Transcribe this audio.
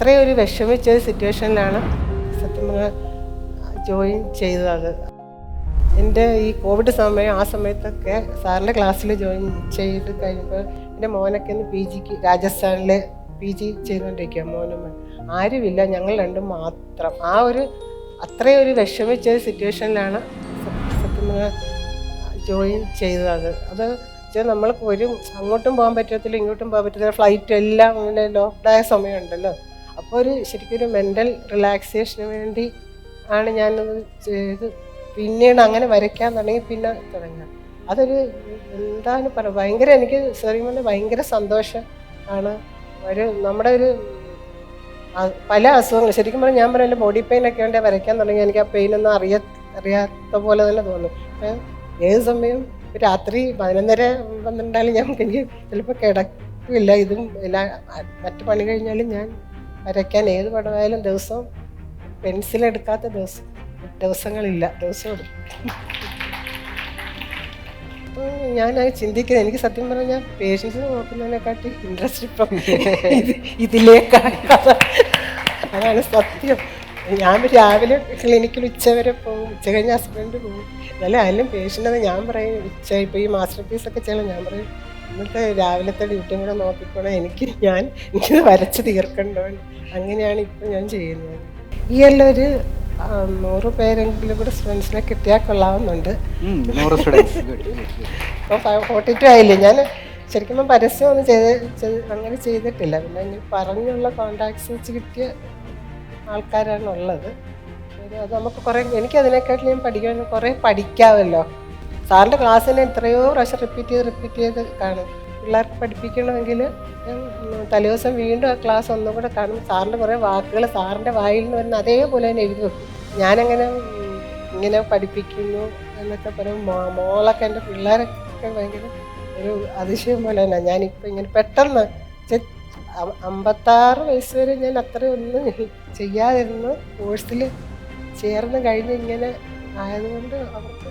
അത്രയും ഒരു വിഷമിച്ച ഒരു സിറ്റുവേഷനിലാണ് സത്യം പറഞ്ഞാൽ ജോയിൻ ചെയ്തത്. എന്റെ ഈ കോവിഡ് സമയം ആ സമയത്തൊക്കെ സാറിന്റെ ക്ലാസ്സിൽ ജോയിൻ ചെയ്ത് കഴിയുമ്പോൾ എന്റെ മോനൊക്കെ ഒന്ന് പി ജിക്ക് രാജസ്ഥാനിൽ പി ജി ചെയ്തുകൊണ്ടിരിക്കുക മോനും ആരുമില്ല ഞങ്ങൾ രണ്ടും മാത്രം. ആ ഒരു അത്രയും ഒരു വിഷമിച്ച ഒരു സിറ്റുവേഷനിലാണ് സത്യം പറഞ്ഞാൽ ജോയിൻ ചെയ്തത്. അത് വെച്ചാൽ നമ്മൾക്ക് ഒരു അങ്ങോട്ടും പോകാൻ പറ്റത്തില്ല ഇങ്ങോട്ടും പോകാൻ പറ്റത്തില്ല ഫ്ലൈറ്റ് എല്ലാം ഇങ്ങനെ ലോക്ക്ഡായ സമയമുണ്ടല്ലോ. ഒരു ശരിക്കും ഒരു മെന്റൽ റിലാക്സേഷന് വേണ്ടി ആണ് ഞാനത് ചെയ്ത് പിന്നീട് അങ്ങനെ വരയ്ക്കാൻ തുടങ്ങി പിന്നെ തുടങ്ങുക അതൊരു എന്താണ് പറയുക ഭയങ്കര എനിക്ക് സെറിയും പറഞ്ഞാൽ ഭയങ്കര സന്തോഷം ആണ്. ഒരു നമ്മുടെ ഒരു പല അസുഖങ്ങൾ ശരിക്കും പറഞ്ഞാൽ ഞാൻ പറഞ്ഞ ബോഡി പെയിൻ ഒക്കെ ഉണ്ടെങ്കിൽ വരയ്ക്കാൻ തുടങ്ങി എനിക്ക് ആ പെയിൻ ഒന്നും അറിയ അറിയാത്ത പോലെ തന്നെ തോന്നും. ഏത് സമയം? രാത്രി പതിനൊന്നര പന്ത്രണ്ടാലും ഞാൻ എനിക്ക് ചിലപ്പോൾ കിടക്കില്ല. ഇതും എല്ലാ മറ്റു പണി കഴിഞ്ഞാലും ഞാൻ വരയ്ക്കാൻ ഏത് പടമായാലും ദിവസവും പെൻസിൽ എടുക്കാത്ത ദിവസം ദിവസങ്ങളില്ല ദിവസവും എടുക്കും ഞാൻ ചിന്തിക്കുന്നത് എനിക്ക് സത്യം പറഞ്ഞാൽ പേഷ്യൻസ് നോക്കുന്നതിനെക്കാട്ടി ഇൻട്രസ്റ്റ് ഇപ്പം ഇത് ഇതിലേക്കാണ്. അതാണ് സത്യം. ഞാൻ രാവിലെ ക്ലിനിക്കിൽ ഉച്ച വരെ പോകും. ഉച്ച കഴിഞ്ഞ് ഹസ്ബൻഡ് പോകും എന്നാലും അതിലും പേഷ്യന്റ് ഞാൻ പറയും. ഉച്ച ഇപ്പോൾ ഈ മാസ്റ്റർ പീസൊക്കെ ചെയ്യണം ഞാൻ പറയും. ഇന്നത്തെ രാവിലത്തെ ഡ്യൂട്ടിയും കൂടെ നോക്കിക്കോളെ. എനിക്ക് ഞാൻ എനിക്കിത് വരച്ച് തീർക്കണ്ടോ അങ്ങനെയാണ് ഇപ്പം ഞാൻ ചെയ്യുന്നത്. ഈ എല്ലാം ഒരു നൂറ് പേരെങ്കിലും കൂടെ സ്റ്റുഡൻസിനെ കിട്ടിയാൽ കൊള്ളാവുന്നുണ്ട്. അപ്പോൾ ഫോർട്ടി ടു ആയില്ലേ? ഞാൻ ശരിക്കും പരസ്യമൊന്നും ചെയ്ത് അങ്ങനെ ചെയ്തിട്ടില്ല. പിന്നെ ഇനി പറഞ്ഞുള്ള കോണ്ടാക്ട്സ് വെച്ച് കിട്ടിയ ആൾക്കാരാണ് ഉള്ളത്. അത് നമുക്ക് കുറേ എനിക്ക് ഞാൻ പഠിക്കാൻ കുറേ പഠിക്കാമല്ലോ സാറിന്റെ ക്ലാസ് തന്നെ എത്രയോ പ്രാവശ്യം റിപ്പീറ്റ് ചെയ്ത് റിപ്പീറ്റ് ചെയ്ത് കാണും. പിള്ളേർക്ക് പഠിപ്പിക്കണമെങ്കിൽ തലേദിവസം വീണ്ടും ആ ക്ലാസ് ഒന്നും കൂടെ കാണും. സാറിന്റെ കുറേ വാക്കുകൾ സാറിന്റെ വായിൽ നിന്ന് വരുന്ന അതേപോലെ തന്നെ എഴുതി വെക്കും. ഞാനങ്ങനെ ഇങ്ങനെ പഠിപ്പിക്കുന്നു എന്നൊക്കെ പറയും. മോ- മോളൊക്കെ എന്റെ പിള്ളേരൊക്കെ ഭയങ്കര ഒരു അതിശയം പോലെ തന്നെ. ഞാനിപ്പോൾ ഇങ്ങനെ പെട്ടെന്ന് അമ്പത്താറ് വയസ്സ് വരെ ഞാൻ അത്രയൊന്നും ചെയ്യാതിരുന്നു കോഴ്സിൽ ചേർന്ന് കഴിഞ്ഞ് ഇങ്ങനെ ആയതുകൊണ്ട് അവർക്ക്